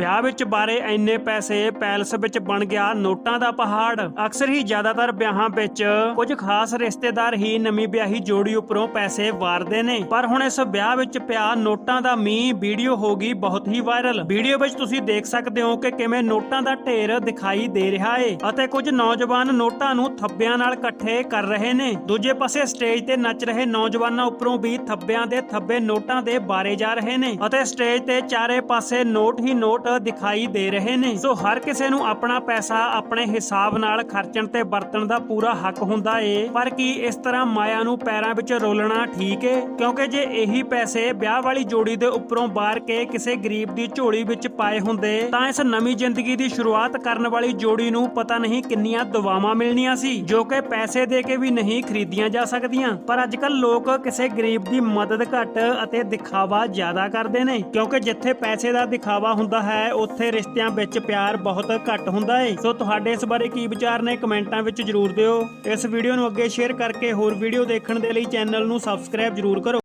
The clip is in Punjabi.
ਵਿਆਹ ਵਿੱਚ ਬਾਰੇ ਇੰਨੇ ਪੈਸੇ ਪੈਲਸ ਵਿੱਚ ਬਣ ਗਿਆ ਨੋਟਾਂ ਦਾ ਪਹਾੜ। ਅਕਸਰ ਹੀ ਜ਼ਿਆਦਾਤਰ ਵਿਆਹਾਂ ਵਿੱਚ ਕੁਝ ਖਾਸ ਰਿਸ਼ਤੇਦਾਰ ਹੀ ਨਵੀਂ ਵਿਆਹੀ ਜੋੜੀ ਉੱਪਰੋਂ ਪੈਸੇ ਵਾਰਦੇ ਨੇ। ਪਰ ਹੁਣ ਇਸ ਵਿਆਹ ਵਿੱਚ ਪਿਆ ਨੋਟਾਂ ਦਾ ਮੀਂਹ ਵੀਡੀਓ ਹੋ ਗਈ ਬਹੁਤ ਹੀ ਵਾਇਰਲ। ਵੀਡੀਓ ਵਿੱਚ ਤੁਸੀਂ ਦੇਖ ਸਕਦੇ ਹੋ ਕਿ ਕਿਵੇਂ ਨੋਟਾਂ ਦਾ ਢੇਰ ਦਿਖਾਈ ਦੇ ਰਿਹਾ ਏ ਅਤੇ ਕੁਝ ਨੌਜਵਾਨ ਨੋਟਾਂ ਨੂੰ ਥੱਬਿਆਂ ਨਾਲ ਇਕੱਠੇ ਕਰ ਰਹੇ ਨੇ। ਦੂਜੇ ਪਾਸੇ ਸਟੇਜ ਤੇ ਨੱਚ ਰਹੇ ਨੌਜਵਾਨਾਂ ਉੱਪਰੋਂ ਵੀ ਥੱਬਿਆਂ ਦੇ ਥੱਬੇ ਨੋਟਾਂ ਦੇ ਬਾਰੇ ਜਾ ਰਹੇ ਨੇ ਅਤੇ ਸਟੇਜ ਤੇ ਚਾਰੇ ਪਾਸੇ ਨੋਟ ਹੀ ਨੋਟ ਦਿਖਾਈ ਦੇ ਰਹੇ ਨੇ। ਸੋ ਹਰ ਕਿਸੇ ਨੂੰ ਆਪਣਾ ਪੈਸਾ ਆਪਣੇ ਹਿਸਾਬ ਨਾਲ ਖਰਚਣ ਤੇ ਵਰਤਣ ਦਾ ਪੂਰਾ ਹੱਕ ਹੁੰਦਾ ਏ। ਪਰ ਕੀ ਇਸ ਤਰ੍ਹਾਂ ਮਾਇਆ ਨੂੰ ਪੈਰਾਂ ਵਿੱਚ ਰੋਲਣਾ ਠੀਕ ਏ? ਕਿਉਂਕਿ ਜੇ ਇਹੀ ਪੈਸੇ ਵਿਆਹ ਵਾਲੀ ਜੋੜੀ ਦੇ ਉੱਪਰੋਂ ਬਾਹਰ ਕੇ ਕਿਸੇ ਗਰੀਬ ਦੀ ਝੋਲੀ ਵਿੱਚ ਪਾਏ ਹੁੰਦੇ, ਤਾਂ ਇਸ ਨਵੀਂ ਜ਼ਿੰਦਗੀ ਦੀ ਸ਼ੁਰੂਆਤ ਕਰਨ ਵਾਲੀ ਜੋੜੀ ਨੂੰ ਪਤਾ ਨਹੀਂ ਕਿੰਨੀਆਂ ਦੁਆਵਾਂ ਮਿਲਣੀਆਂ ਸੀ, ਜੋ ਕਿ ਪੈਸੇ ਦੇ ਕੇ ਵੀ ਨਹੀਂ ਖਰੀਦੀਆਂ ਜਾ ਸਕਦੀਆਂ। ਪਰ ਅੱਜ ਕੱਲ ਲੋਕ ਕਿਸੇ ਗਰੀਬ ਦੀ ਮਦਦ ਘੱਟ ਅਤੇ ਦਿਖਾਵਾ ਜ਼ਿਆਦਾ ਕਰਦੇ ਨੇ, ਕਿਉਂਕਿ ਜਿੱਥੇ ਪੈਸੇ ਦਾ ਦਿਖਾਵਾ ਹੁੰਦਾ ਹੈ ਹੈ, ਉੱਥੇ ਰਿਸ਼ਤਿਆਂ ਵਿੱਚ ਪਿਆਰ ਬਹੁਤ ਘੱਟ ਹੁੰਦਾ ਏ। ਸੋ ਤੁਹਾਡੇ ਇਸ ਬਾਰੇ ਕੀ ਵਿਚਾਰ ਨੇ ਕਮੈਂਟਾਂ ਵਿੱਚ ਜਰੂਰ ਦਿਓ। ਇਸ ਵੀਡੀਓ ਨੂੰ ਅੱਗੇ ਸ਼ੇਅਰ ਕਰਕੇ ਹੋਰ ਵੀਡੀਓ ਦੇਖਣ ਦੇ ਲਈ ਚੈਨਲ ਨੂੰ ਸਬਸਕ੍ਰਾਈਬ ਜਰੂਰ ਕਰੋ।